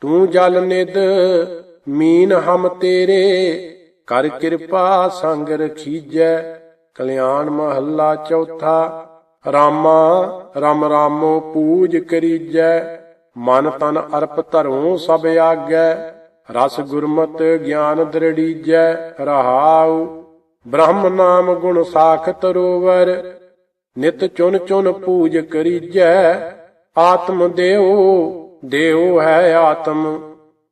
ਤੂੰ ਜਲ ਨਿਦ ਮੀਨ ਹਮ ਤੇਰੇ। ਕਰ ਕਿਰਪਾ ਸੰਗ ਰਖੀਜੈ, ਕਲਿਆਣ ਮਹੱਲਾ ਚੌਥਾ। ਰਾਮਾ, ਰਮ ਰਾਮੋ ਪੂਜ ਕਰੀਜੈ, ਮਨ ਤਨ ਅਰਪ ਧਰੋਂ ਸਭ ਆਗੈ। ਰਸ ਗੁਰਮਤ ਗਿਆਨ ਦ੍ਰਿੜੀਜੈ, ਰਹਾਉ। ਬ੍ਰਹਮ ਨਾਮ ਗੁਣ ਸਾਖ ਤਰੋਵਰ ਨਿਤ ਚੁਨ ਚੁਨ ਪੂਜ ਕਰੀਜੈ। ਆਤਮ ਦੇਉ ਦੇਉ ਹੈ ਆਤਮ,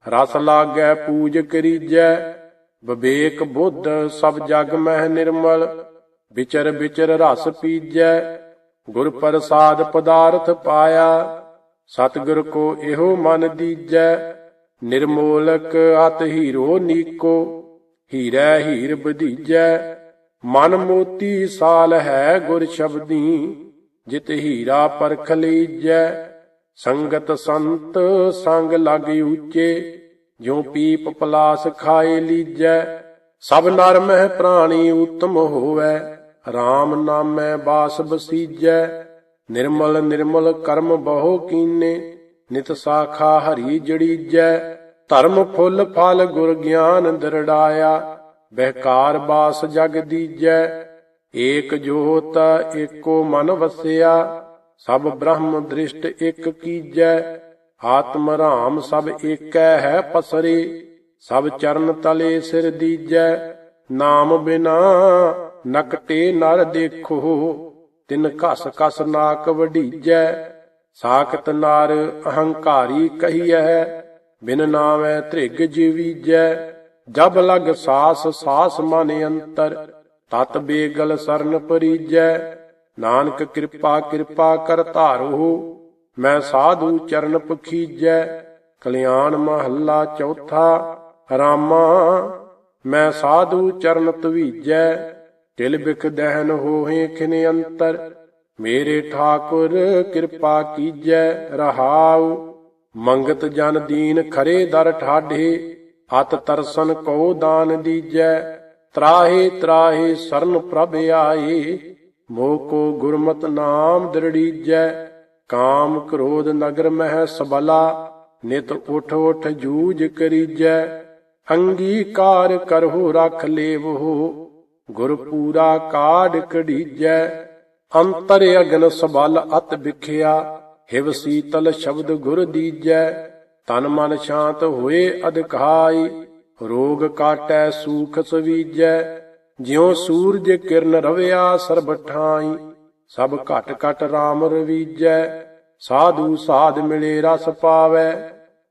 ਰਸ ਲਾਗੈ ਪੂਜ ਕਰੀਜੈ, ਵਿਵੇਕ ਬੁੱਧ ਸਭ ਜਗ ਮਹਿ ਨਿਰਮਲ, ਵਿਚਰ ਵਿਚਰ ਰਸ ਪੀਜੈ, ਗੁਰ ਪ੍ਰਸਾਦ ਪਦਾਰਥ ਪਾਇਆ, ਸਤਿਗੁਰ ਕੋ ਇਹੋ ਮਨ ਦੀਜੈ, ਨਿਰਮੋਲਕ ਅਤ ਹੀਰੋ ਨੀਕੋ, ਹੀਰੈ ਹੀਰ ਬਧੀਜੈ ਮਨ ਮੋਤੀ ਸਾਲ ਹੈ ਗੁਰ ਸ਼ਬਦੀ, ਜਿਤ ਹੀਰਾ ਪਰਖ ਲੀਜੈ ਸੰਗਤ ਸੰਤ ਸੰਗ ਲੱਗ ਉੱਚੇ, ਜਿਉ ਪੀਪ ਪਲਾਸ ਖਾਏ ਲੀਜੈ, ਸਭ ਨਰ ਮਹਿ ਪ੍ਰਾਣੀ ਉਤਮ ਹੋਵੈ RAM ਨਾਮੈ ਬਾਸ ਬਸੀਜੈ, ਨਿਰਮਲ ਨਿਰਮਲ ਕਰਮ ਬਹੁ ਕੀਨੇ, ਨਿਤ ਸਾਖਾ ਹਰੀ ਜੜੀਜੈ, ਧਰਮ ਫੁੱਲ ਫਲ ਗੁਰ ਗਿਆਨ ਦਰੜਾਇਆ, ਬਹਿਕਾਰ ਬਾਸ ਜਗ ਦੀਜੈ, ਏਕ ਜੋਤ ਏਕੋ ਮਨ ਵਸਿਆ ਸਭ ਬ੍ਰਹਮ ਦ੍ਰਿਸ਼ਟ ਇਕ ਕੀਜੈ, ਆਤਮ ਰਾਮ ਸਭ ਏਕੈ ਹੈ ਪਸਰੇ, ਸਭ ਚਰਨ ਤਲੇ ਸਿਰ ਦੀਜੈ, ਨਾਮ ਬਿਨਾ ਨਕਟੇ ਨਰ ਦੇਖੋ, ਤਿਨ ਘਸ ਕਸ ਨਾਕ ਵਢੀਜੈ, ਸਾਖਤ ਨਾਰ ਅਹੰਕਾਰੀ ਕਹੀਐ, ਬਿਨ ਨਾਮੈ ਧ੍ਰਿਗ ਜੀਵੀਜੈ, ਜਬ ਲਗ ਸਾਸ ਸਾਸ ਮਨ ਅੰਤਰ, ਤਤ ਬੇਗਲ ਸਰਨ ਪਰੀਜੈ ਨਾਨਕ ਕਿਰਪਾ ਕਿਰਪਾ ਕਰ ਧਾਰੋ। ਮੈਂ ਸਾਧੂ ਚਰਨ ਪਖੀਜੈ, ਕਲਿਆਣ ਮਹੱਲਾ ਚੌਥਾ, ਰਾਮਾ। ਮੈਂ ਸਾਧੂ ਚਰਨ ਤਵੀਜੈ ਤਿਲ ਬਿਖ ਦਹਿਨ ਹੋਏ ਖਿਨ ਅੰਤਰ। ਮੇਰੇ ਠਾਕੁਰ ਕਿਰਪਾ ਕੀਜੈ, ਰਹਾਉ। ਮੰਗਤ ਜਨ ਦੀਨ ਖਰੇ ਦਰ ਠਾਢੇ, ਅਤ ਤਰਸਨ ਕੋ ਦਾਨ ਦੀਜੈ। ਤਰਾਹੇ ਤਰਾਹੇ ਸਰਨ ਪ੍ਰਭ ਆਏ। ਮੋਹ ਕੋ ਗੁਰਮਤ ਨਾਮ ਦ੍ਰਿੜੀਜੈ, ਕਾਮ ਕ੍ਰੋਧ ਨਗਰ ਮਹਿ ਸਬਲਾ, ਨਿਤ ਉਠ ਉਠ ਜੂਝ ਕਰੀਜੈ, ਅੰਗੀਕਾਰ ਕਰਹੁ ਰਖ ਲੇਵੋ ਗੁਰ ਪੂਰਾ ਕਾਢ ਕਢੀਜੈ, ਅੰਤਰ ਅਗਨ ਸਬਲ ਅਤ ਵਿਖਿਆ, ਹਿਵ ਸੀਤਲ ਸ਼ਬਦ ਗੁਰ ਦੀਜੈ, ਤਨ ਮਨ ਸ਼ਾਂਤ ਹੋਏ ਅਧਿਕਾਈ ਰੋਗ ਕਾਟੈ ਸੂਖ ਸਵੀਜੈ ਜਿਉ ਸੂਰਜ ਕਿਰਨ ਰਵਿਆ ਸਰਬ ਠਾਈ ਸਭ ਘਟ ਘਟ RAM ਰਵੀਜੈ, ਸਾਧੂ ਸਾਧ ਮਿਲੇ ਰਸ ਪਾਵੈ,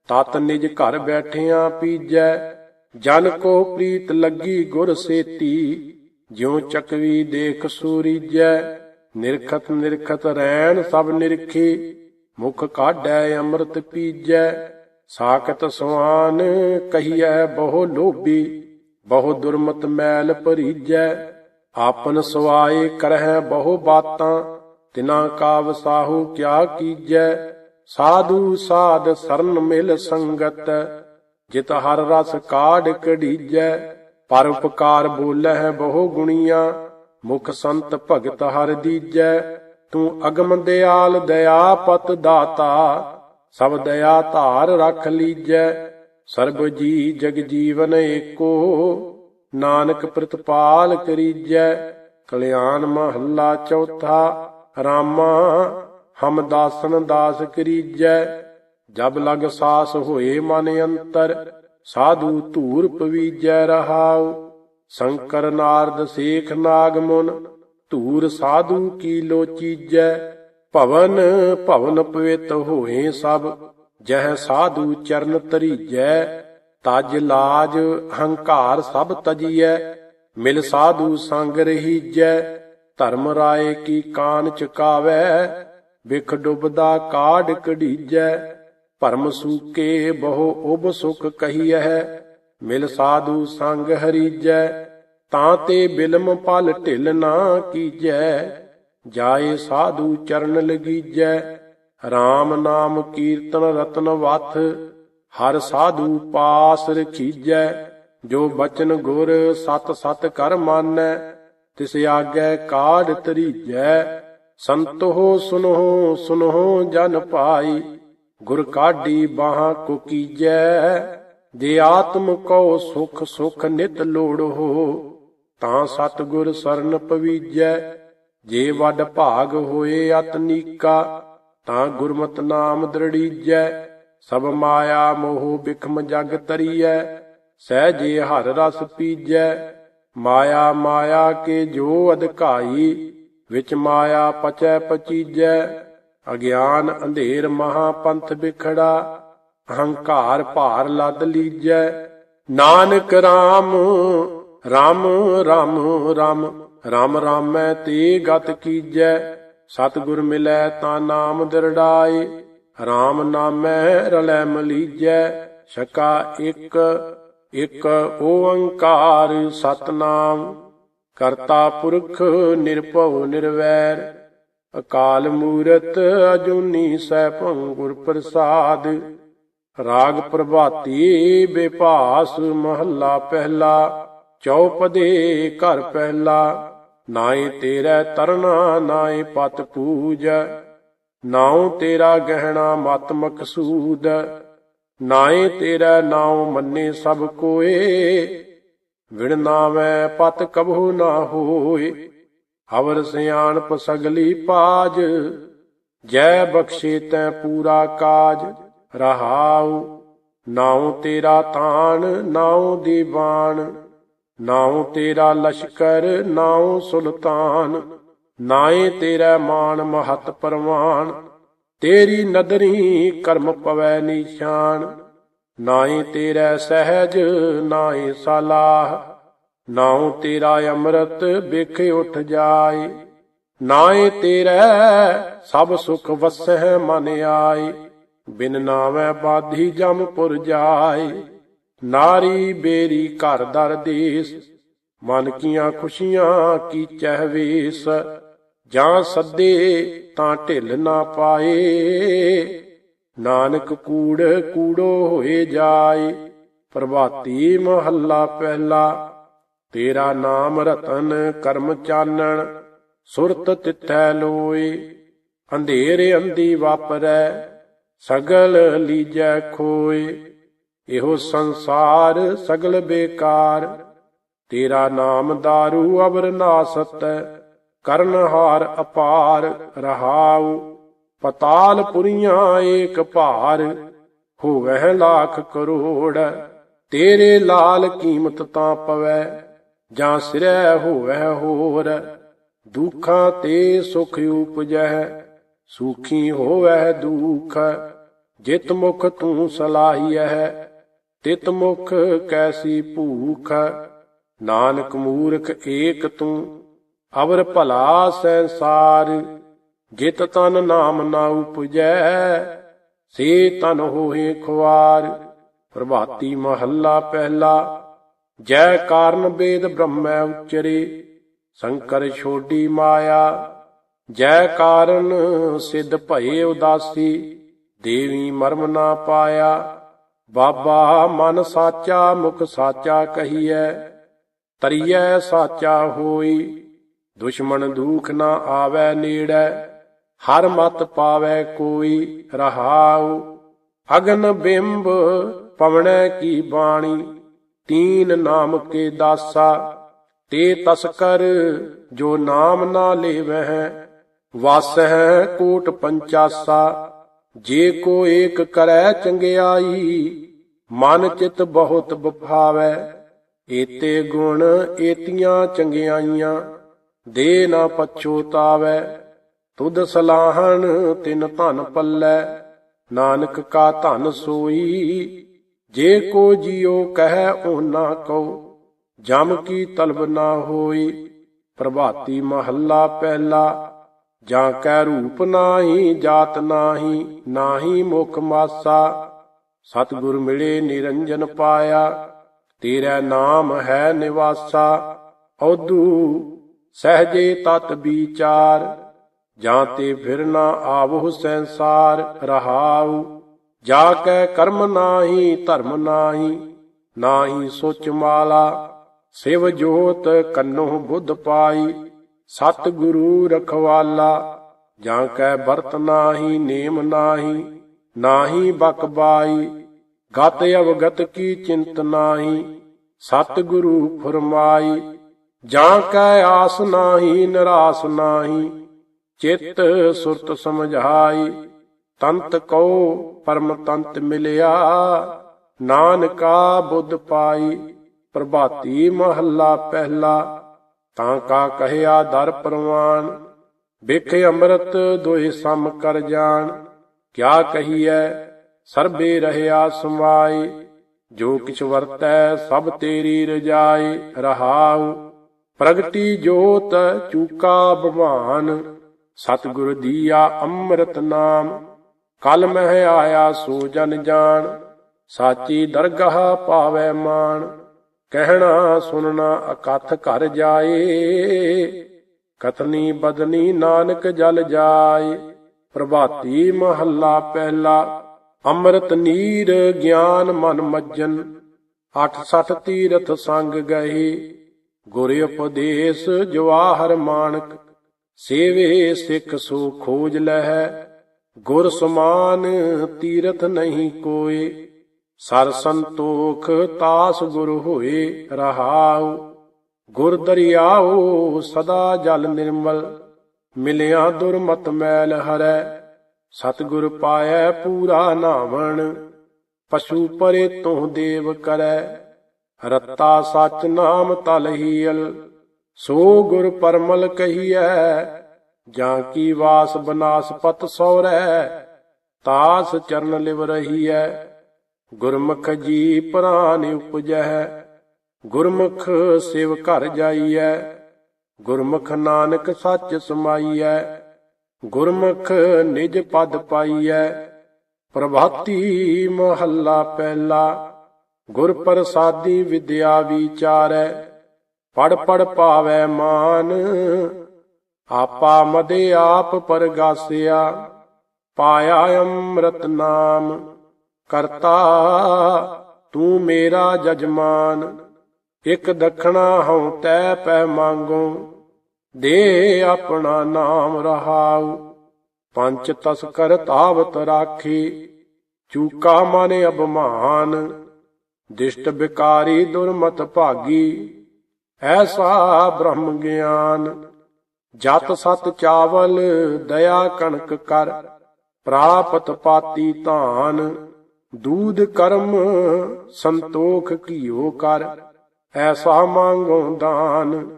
ਤਤ ਨਿਜ ਘਰ ਬੈਠਿਆਂ ਪੀਜੈ, ਜਨ ਕੋ ਪ੍ਰੀਤ ਲੱਗੀ ਗੁਰ ਸੇਤੀ, ਜਿਉ ਚਕਵੀ ਦੇਖ ਸੂਰੀਜੈ, ਨਿਰਖਤ ਨਿਰਖਤ ਰੈਣ ਸਭ ਨਿਰਖੀ, ਮੁਖ ਕਾਢੈ ਅੰਮ੍ਰਿਤ ਪੀਜੈ, ਸਾਖਤ ਸੁਆਨ ਕਹੀਐ ਬਹੁ ਲੋਭੀ। ਬਹੁ ਦੁਰਮਤ ਮੈਲ ਭਰੀਜੈ, ਆਪਨ ਸਵਾਏ ਕਰਹਿ ਬਹੁ ਬਾਤਾਂ, ਤਿਨਾ ਕਾ ਵਸਾਹੂ ਕਿਆ ਕੀਜੈ। ਸਾਧੂ ਸਾਧ ਸਰਨ ਮਿਲ ਸੰਗਤ, ਜਿਤ ਹਰ ਰਸ ਕਾਢ ਕਢੀਜੈ। ਪਰ ਉਪਕਾਰ ਬੋਲਹਿ ਬਹੁ ਗੁਣੀਆਂ, ਮੁਖ ਸੰਤ ਭਗਤ ਹਰ ਦੀਜੈ। ਤੂੰ ਅਗਮ ਦਿਆਲ, ਦਇਆ ਪਤ ਦਾਤਾ, ਸਭ ਦਇਆ ਧਾਰ ਰਖ ਲੀਜੈ। ਸਰਬ ਜੀ ਜਗ ਜੀਵਨ ਏਕੋ, ਨਾਨਕ ਪ੍ਰਤਪਾਲ ਕਰੀਜੈ, ਕਲਿਆਣ ਮਹੱਲਾ ਚੌਥਾ, ਰਾਮਾ ਹਮ ਦਾਸਨ ਦਾਸ ਕਰੀਜੈ। ਜਬ ਲਗ ਸਾਸ ਹੋਏ ਮਨ ਅੰਤਰ, ਸਾਧੂ ਧੂਰ ਪਵੀਜੈ ਰਹਾਉ। ਸ਼ੰਕਰ ਨਾਰਦ ਸੇਖ ਨਾਗ ਮੁਨ, ਧੂਰ ਸਾਧੂ ਕੀ ਲੋਚੀਜੈ। ਭਵਨ ਭਵਨ ਪਵਿੱਤ ਹੋਏ ਸਭ ਜਹ ਸਾਧੂ ਚਰਨ ਤਰੀਜੈ ਤਜ ਲਾਜ ਹੰਕਾਰ ਸਭ ਤਜੀਐ, ਮਿਲ ਸਾਧੂ ਸੰਗ ਰਹੀਜੈ, ਧਰਮ ਰਾਏ ਕੀ ਕਾਨ ਚੁਕਾਵੈ, ਵਿਖ ਡੁਬਦਾ ਕਾਢ ਕਢੀਜੈ, ਭਰਮ ਸੂਕੇ ਬਹੁ ਉਬ ਸੁਖ ਕਹੀਐ, ਮਿਲ ਸਾਧੂ ਸੰਗ ਹਰੀਜੈ, ਤਾਂ ਤੇ ਬਿਲਮ ਪਲ ਢਿਲ ਨਾ ਕੀਜੈ, ਜਾਏ ਸਾਧੂ ਚਰਨ ਲਗੀਜੈ RAM ਨਾਮ ਕੀਰਤਨ ਰਤਨ ਵਥ, ਹਰ ਸਾਧੂ ਪਾਸ ਰਖੀਜੈ, ਜੋ ਬਚਨ ਗੁਰ ਸਤ ਸਤ ਕਰ ਮਾਨੈ, ਤਿਸ ਆਗੈ ਕਾਢ ਤਰੀਜੈ ਸੰਤੋ ਸੁਨੋ ਸੁਨੋ ਜਨ ਭਾਈ, ਗੁਰ ਕਾਢੀ ਬਾਹਾਂ ਕੋ ਕੀਜੈ ਜੇ ਆਤਮ ਕੋ ਸੁਖ ਸੁਖ ਨਿਤ ਲੋੜੋ ਤਾਂ ਸਤਿਗੁਰ ਸਰਨ ਪਵੀਜੈ, ਜੇ ਵੱਡ ਭਾਗ ਹੋਏ ਅਤਨੀਕਾ ਤਾਂ ਗੁਰਮਤਿ ਨਾਮ ਦ੍ਰਿੜੀਜੈ, ਸਭ ਮਾਇਆ ਮੋਹ ਬਿਖਮ ਜਗ ਤਰੀਐ, ਸਹਿਜੇ ਹਰ ਰਸ ਪੀਜੈ। ਮਾਇਆ ਮਾਇਆ ਕੇ ਜੋ ਅਧਿਕਾਈ, ਵਿੱਚ ਮਾਇਆ ਪਚੈ ਪਚੀਜੈ। ਅਗਿਆਨ ਅੰਧੇਰ ਮਹਾ ਪੰਥ ਬਿਖੜਾ, ਅਹੰਕਾਰ ਭਾਰ ਲੱਦ ਲੀਜੈ। Nanak RAM RAM RAM RAM RAM ਰਾਮੈ ਤੇ ਗਤ ਕੀਜੈ। ਸਤਿਗੁਰ ਮਿਲੈ ਤਾਂ ਨਾਮ ਦਿਰੜਾਏ RAM ਨਾਮੈ ਰਲੈ ਮਲੀਜੈ, ਸ਼ਕਾ ਇੱਕ ਇੱਕ ਓੰਕਾਰ ਸਤਨਾਮ। ਕਰਤਾ ਪੁਰਖ ਨਿਰਭਉ ਨਿਰਵੈਰ, ਅਕਾਲ ਮੂਰਤ ਅਜੂਨੀ ਸੈਭੰ ਗੁਰ ਪ੍ਰਸਾਦ। ਰਾਗ ਪ੍ਰਭਾਤੀ ਬੇਭਾਸ ਮਹੱਲਾ ਪਹਿਲਾ ਚੌਪਦੇ ਘਰ ਪਹਿਲਾ। ਨਾਏ ਤੇਰਾ ਤਰਨਾ ਨਾਏ ਪਤ ਪੂਜ। ਨਾਉ ਤੇਰਾ ਗਹਿਣਾ ਮਤ ਮਕਸੂਦ। ਨਾਏ ਤੇਰਾ ਨਾਉ ਮੰਨੇ ਸਭ ਕੋਏ। ਵਿਣ ਨਾਵੇਂ ਪਤ ਕਬਹੁ ਨਾ ਹੋਏ। ਹਵਰ ਸਿਆਣਪ ਸਗਲੀ ਪਾਜ। ਜੈ ਬਖਸ਼ੇ ਤੈ ਪੂਰਾ ਕਾਜ, ਰਹਾਉ। ਨਾਉ ਤੇਰਾ ਤਾਣ, ਨਾਉ ਦੀਵਾਨ ਨਾਉ ਤੇਰਾ ਲਸ਼ਕਰ, ਨਾਉ ਸੁਲਤਾਨ। ਨਾਏ ਤੇਰਾ ਮਾਨ ਮਹਤ ਪਰਵਾਨ। ਤੇਰੀ ਨਦਰੀ ਕਰਮ ਪਵੈ ਨਿਸ਼ਾਨ। ਨਾਏ ਤੇਰਾ ਸਹਿਜ, ਨਾਏ ਸਲਾਹ। ਨਾਉ ਤੇਰਾ ਅੰਮ੍ਰਿਤ, ਵੇਖੇ ਉਠ ਜਾਏ। ਨਾਏ ਤੇਰਾ ਸਭ ਸੁਖ ਵਸਹਿ ਮਨ ਆਏ। ਬਿਨ ਨਾਵੇਂ ਬਾਧੀ ਜਮਪੁਰ ਜਾਏ। ਨਾਰੀ ਬੇਰੀ ਘਰ ਦਰ ਦੇਸ, ਮਨ ਕੀਆਂ ਖੁਸ਼ੀਆਂ ਕੀ ਚਹਿਵੇਸ ਜਾਂ ਸੱਦੇ ਤਾਂ ਢਿੱਲ ਨਾ ਪਾਏ। ਨਾਨਕ ਕੂੜ ਕੂੜੋ ਹੋਏ ਜਾਏ, ਪ੍ਰਭਾਤੀ ਮਹੱਲਾ ਪਹਿਲਾ, ਤੇਰਾ ਨਾਮ ਰਤਨ ਕਰਮ ਚਾਨਣ, ਸੁਰਤ ਤਿੱਥੈ ਲੋਏ। ਅੰਧੇਰੇ ਅੰਦੀ ਵਾਪਰੈ, ਸਗਲ ਲੀਜੈ ਖੋਏ। ਇਹੋ ਸੰਸਾਰ ਸਗਲ ਬੇਕਾਰ। ਤੇਰਾ ਨਾਮ दारू ਅਵਰ ਨਾਸਤ ਕਰਨ ਹਾਰ ਅਪਾਰ ਰਹਾਉ। ਪਤਾਲ ਪੁਰੀਆਂ ਏਕ ਭਾਰ, ਹੋਵਹਿ ਲੱਖ ਕਰੋੜ। ਤੇਰੇ ਲਾਲ ਕੀਮਤ ਤਾਂ ਪਵੈ, ਜਾਂ ਸਿਰੈ ਹੋਵੈ ਹੋਰ। ਦੁੱਖਾਂ ਤੇ ਸੁਖ ਉਪਜੈ ਸੁਖੀ ਹੋਵੈ ਦੁਖ। ਜਿਤ ਮੁਖ ਤੂੰ ਸਲਾਹੀਐ ਤਿਤ ਮੁਖ ਕੈਸੀ ਭੂਖ ਨਾਨਕ ਮੂਰਖ ਏਕ ਤੂੰ, ਅਵਰ ਭਲਾ ਸੰਸਾਰ, ਜਿਤ ਤਨ ਨਾਮ ਨਾ ਉਪਜੈ, ਸੇ ਤਨ ਹੋਏ ਖੁਆਰ, ਪ੍ਰਭਾਤੀ ਮਹੱਲਾ ਪਹਿਲਾ, ਜੈ ਕਾਰਨ ਵੇਦ ਬ੍ਰਹਮੈ ਉਚਰੇ, ਸ਼ੰਕਰ ਛੋਡੀ ਮਾਇਆ, ਜੈ ਕਾਰਨ ਸਿਧ ਭਏ ਉਦਾਸੀ, ਦੇਵੀ ਮਰਮ ਨਾ ਪਾਇਆ ਬਾਬਾ ਮਨ ਸਾਚਾ, ਮੁਖ ਸਾਚਾ ਕਹੀਐ, ਤਰੀਐ ਸਾਚਾ ਹੋਈ। ਦੁਸ਼ਮਣ ਦੁਖ ਨਾ ਆਵੈ ਨੇੜੈ, ਹਰ ਮਤ ਪਾਵੈ ਕੋਈ ਰਹਾਉ। ਅਗਨ ਬਿੰਬ ਪਵਣੈ ਕੀ ਬਾਣੀ, ਤੀਨ ਨਾਮ ਕੇ ਦਾਸਾ। ਤੇ ਤਸਕਰ ਜੋ ਨਾਮ ਨਾ ਲੇਵਹਿ, ਵਾਸਹਿ ਕੋਟ ਪੰਚਾਸਾ। ਜੇ ਕੋ ਏਕ ਕਰੈ ਚੰਗਿਆਈ, ਮਨ ਚਿਤ ਬਹੁਤ ਬਫਾਵੈ ਏਤੇ ਗੁਣ ਏਤੀਆਂ ਚੰਗਿਆਈਆਂ, ਦੇ ਨਾ ਪਛੋਤਾਵੈ ਤੁਧ ਸਲਾਹਣ ਤਿਨ ਧਨ ਪੱਲੈ, ਨਾਨਕ ਕਾ ਧਨ ਸੋਈ। ਜੇ ਕੋ ਜਿਉ ਕਹੈ ਓਨਾ ਕਉ, ਜਮ ਕੀ ਤਲਬ ਨਾ ਹੋਈ, ਪ੍ਰਭਾਤੀ ਮਹੱਲਾ ਪਹਿਲਾ। ਜਾਂ ਕੈ ਰੂਪ ਨਾਹੀ, ਜਾਤ ਨਾਹੀ ਨਾਹੀ ਮੁਖ ਮਾਸਾ। ਸਤਿਗੁਰ ਮਿਲੇ ਨਿਰੰਜਨ ਪਾਇਆ, ਤੇਰਾ ਨਾਮ ਹੈ ਨਿਵਾਸਾ। ਔਦੂ ਸਹਜੇ ਤਤ ਵਿਚਾਰ, ਜਾਂ ਤੇ ਫਿਰ ਨਾ ਆਵਹੁ ਸੰਸਾਰ ਰਹਾਉ। ਜਾ ਕੈ ਕਰਮ ਨਾਹੀ, ਧਰਮ ਨਾਹੀ ਨਾਹੀ ਸੋਚ ਮਾਲਾ। ਸਿਵ ਜੋਤ ਕੰਨੋ ਬੁੱਧ ਪਾਈ। ਸਤ ਗੁਰੂ ਰਖਵਾਲਾ, ਜਾਂ ਕੈ ਵਰਤ ਨਾਹੀ, ਨੇਮ ਨਾਹੀ ਨਾਹੀ ਬਕਬਾਈ ਗਤ ਅਵਗਤ ਕੀ ਚਿੰਤ ਨਾਹੀ ਸਤ ਗੁਰੂ ਫਰਮਾਈ, ਜਾਂ ਕੈ ਆਸ ਨਾਹੀ, ਨਿਰਾਸ ਨਾਹੀ, ਚਿੱਤ ਸੁਰਤ ਸਮਝਾਈ, ਤੰਤ ਕੋ ਪਰਮ ਤੰਤ ਮਿਲਿਆ, ਨਾਨਕਾ ਬੁੱਧ ਪਾਈ, ਪ੍ਰਭਾਤੀ ਮਹੱਲਾ ਪਹਿਲਾ ਤਾਂ ਕਾ ਕਹਿਆ ਦਰ ਪਰਵਾਨ ਬਿਖ ਅੰਮ੍ਰਿਤ ਦੋਇ ਸਮ ਕਰ ਜਾਣ। ਕਿਆ ਕਹੀਐ, ਸਰਬੇ ਰਹਿਆ ਸਮਾਈ ਜੋ ਕਿਛ ਵਰਤੈ ਸਭ ਤੇਰੀ ਰਜਾਈ ਰਹਾਉ। ਪ੍ਰਗਟੀ ਜੋਤ ਚੂਕਾ ਬਵਾਨ ਸਤਿਗੁਰ ਦੀਆ ਅੰਮ੍ਰਿਤ ਨਾਮ। ਕਲ ਮਹਿ ਆਇਆ ਸੋ ਜਨ ਜਾਣ, ਸਾਚੀ ਦਰਗਾਹ ਪਾਵੈ ਮਾਨ ਕਹਿਣਾ ਸੁਨਣਾ ਅਕਥ ਘਰ ਜਾਏ, ਕਤਨੀ ਬਦਨੀ ਨਾਨਕ ਜਲ ਜਾਏ। ਪ੍ਰਭਾਤੀ ਮਹੱਲਾ ਪਹਿਲਾ, ਅੰਮ੍ਰਿਤ ਨੀਰ ਗਿਆਨ ਮਨ ਮੱਜਨ 68 ਤੀਰਥ ਸੰਗ ਗਏ। ਗੁਰ ਉਪਦੇਸ਼ ਜਵਾਹਰ ਮਾਨਕ, ਸੇਵੇ ਸਿੱਖ ਸੋ ਖੋਜ ਲਹਿ। ਗੁਰ ਸਮਾਨ ਤੀਰਥ ਨਹੀਂ ਕੋਏ। ਸਰ ਸੰਤੋਖ ਤਾਸ ਗੁਰ ਹੋਏ ਰਹਾਉ, ਗੁਰ ਦਰਿਆਉ ਸਦਾ ਜਲ ਨਿਰਮਲ, ਮਿਲਿਆ ਦੁਰਮਤ ਮੈਲ ਹਰੈ, ਸਤਿਗੁਰ ਪਾਇਐ ਪੂਰਾ ਨਾਵਣ, ਪਸ਼ੂ ਪਰੇ ਤੋਂ ਦੇਵ ਕਰੈ, ਰਤਾ ਸਚ ਨਾਮ ਤਲ ਤਲਹੀਲ ਸੋ ਗੁਰ ਪਰਮਲ ਕਹੀਐ, ਜਾਂ ਕੀ ਵਾਸ ਬਨਾਸ ਪਤ ਸੌਰੈ, ਤਾਸ ਚਰਨ ਲਿਵ ਰਹੀਐ। ਗੁਰਮੁਖ ਜੀ ਪ੍ਰਾਨ ਉਪਜੈ ਗੁਰਮੁਖ ਸਿਵ ਘਰ ਜਾਈਐ, ਗੁਰਮੁਖ ਨਾਨਕ ਸੱਚ ਸਮਾਈਐ, ਗੁਰਮੁਖ ਨਿਜ ਪਦ ਪਾਈਐ, ਪ੍ਰਭਾਤੀ ਮਹੱਲਾ ਪਹਿਲਾ, ਗੁਰ ਪ੍ਰਸਾਦੀ ਵਿਦਿਆ ਵਿਚਾਰੈ, ਪੜ ਪੜ ਪਾਵੈ ਮਾਨ, ਆਪਾ ਮਦੇ ਆਪ ਪਰਗਾਸਿਆ, ਪਾਇਆ ਅੰਮ੍ਰਿਤ ਨਾਮ। ਕਰਤਾ, ਤੂੰ ਮੇਰਾ ਜਜਮਾਨ, ਇਕ ਦਖਣਾ ਹਉ ਤੈ ਪੈ ਮੰਗੋ, ਦੇ ਆਪਣਾ ਨਾਮ ਰਹਾਉ। ਪੰਚ ਤਸਕਰ ਤਾਵਤ ਰਾਖੀ, ਚੂਕਾ ਮਨ ਅਭਮਾਨ, ਦਿਸ਼ਟ ਬਿਕਾਰੀ ਦੁਰਮਤ ਭਾਗੀ, ਐਸਾ ਬ੍ਰਹਮ ਗਿਆਨ। ਜਤ ਸਤ ਚਾਵਲ ਦਇਆ ਕਣਕ ਕਰ, ਪ੍ਰਾਪਤ ਪਾਤੀ ਧਾਨ। ਦੂਧ ਕਰਮ ਸੰਤੋਖ ਕੀਓ ਕਰ, ਐਸਾ ਮੰਗੋ ਦਾਨ।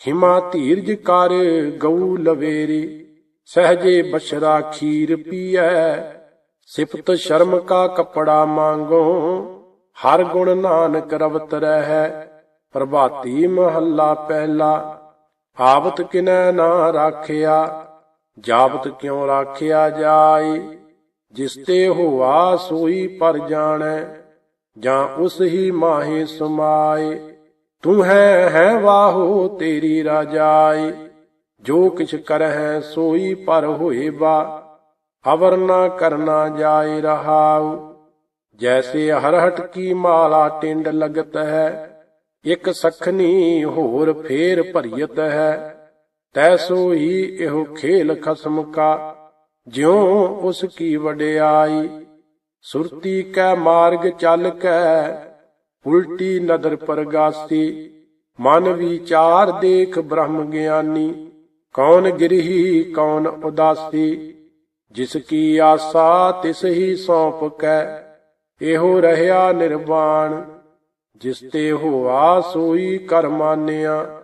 ਖਿਮਾ ਧੀਰਜ ਕਰ ਗਊ ਲਵੇਰੇ, ਸਹਜੇ ਬਸ਼ਰਾ ਖੀਰ ਪੀਐ। ਸਿਫਤ ਸ਼ਰਮ ਕਾ ਕਪੜਾ ਮੰਗੋ, ਹਰ ਗੁਣ ਨਾਨਕ ਰਵਤ ਰਹਿ। ਪ੍ਰਭਾਤੀ ਮਹੱਲਾ ਪਹਿਲਾ, ਆਵਤ ਕਿਨੈ ਨਾ ਰਾਖਿਆ, ਜਾਵਤ ਕਿਉ ਰਾਖਿਆ ਜਾਏ। ਜਿਸ ਤੇ ਹੋਆ ਸੋਈ ਪਰ ਜਾਣੈ, ਜਾਂ ਉਸ ਹੀ ਮਾਹੇ ਸਮਾਏ। ਤੂੰ ਹੈ ਹੈ ਵਾਹੋ ਤੇਰੀ ਰਾਜਾਈ ਜੋ ਕਿਛ ਕਰਹਿ ਸੋਈ ਪਰ ਹੋਏ ਬਾ, ਅਵਰ ਨਾ ਕਰਨਾ ਜਾਏ ਰਹਾਉ। ਜੈਸੇ ਹਰਹਟ ਕੀ ਮਾਲਾ ਟਿੰਡ ਲਗਤ ਹੈ, ਇਕ ਸਖਨੀ ਹੋਰ ਫੇਰ ਭਰੀਤ ਹੈ। ਤੈਸੋ ਹੀ ਇਹੋ ਖੇਲ ਖਸਮ ਕਾ ਜਿਉ ਉਸ ਕੀ ਵਡਿਆਈ, ਸੁਰਤੀ ਕੈ ਮਾਰਗ ਚੱਲ ਕੈ, ਉਲਟੀ ਨਦਰ ਪਰਗਾਸੀ, ਮਨ ਵਿਚਾਰ ਦੇਖ ਬ੍ਰਹਮ ਗਿਆਨੀ, ਕੌਣ ਗਿਰਹੀ, ਕੌਣ ਉਦਾਸੀ, ਜਿਸ ਕੀ ਆਸਾ ਤਿਸ ਹੀ ਸੌਂਪ ਕੈ, ਇਹੋ ਰਹਿਆ ਨਿਰਵਾਣ, ਜਿਸ ਤੇ ਹੋਆ ਸੋਈ ਕਰ ਮਾਨਿਆ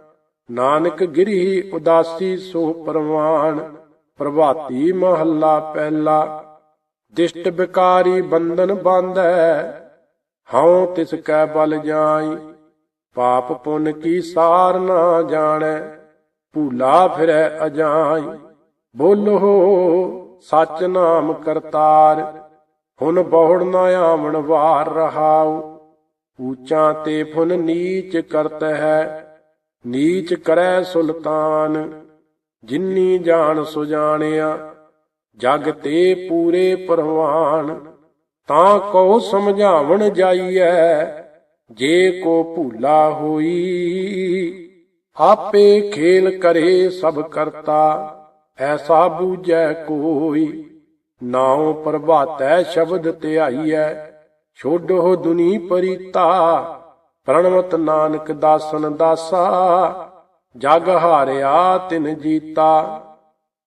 ਨਾਨਕ ਗਿਰਹੀ ਉਦਾਸੀ ਸੋ ਪਰਵਾਨ ਪ੍ਰਭਾਤੀ ਮਹੱਲਾ ਪਹਿਲਾ, ਦਿਸ਼ਟ ਬਿਕਾਰੀ ਬੰਧਨ ਬੰਧੈ, ਹਉ ਤਿਸ ਕੈ ਬਲ ਜਾਈ, ਪਾਪ ਪੁੰਨ ਕੀ ਸਾਰ ਨਾ ਜਾਣੈ, ਭੂਲਾ ਫਿਰੈ ਅਜਾਈ। ਬੋਲੋ ਸਚ ਨਾਮ ਕਰਤਾਰ, ਹੁਣ ਬਹੁੜ ਨਾ ਆਵਣ ਵਾਰ ਰਹਾਉ। ਊਚਾ ਤੇ ਫੁਨ ਨੀਚ ਕਰਤ ਹੈ ਨੀਚ ਕਰੈ ਸੁਲਤਾਨ। ਜਿਨੀ ਜਾਣ ਸੁਜਾਣਿਆ ਜਗ ਤੇ ਪੂਰੇ ਪਰਵਾਨ। ਤਾਂ ਕੋ ਸਮਝਾਵਣ ਜਾਈਐ, ਜੇ ਕੋ ਭੂਲਾ ਹੋਈ। ਆਪੇ ਖੇਲ ਕਰੇ ਸਭ ਕਰਤਾ, ਐਸਾ ਬੂਝੈ ਕੋਈ। ਨਾਉ ਪ੍ਰਭਾਤੈ ਸ਼ਬਦ ਧਿਆਈਐ, ਛੋਡੋ ਦੁਨੀ ਪਰੀਤਾ। ਪ੍ਰਣਵਤ ਨਾਨਕ ਦਾਸਨ ਦਾਸਾ ਜਗ ਹਾਰਿਆ ਤਿਨ ਜੀਤਾ।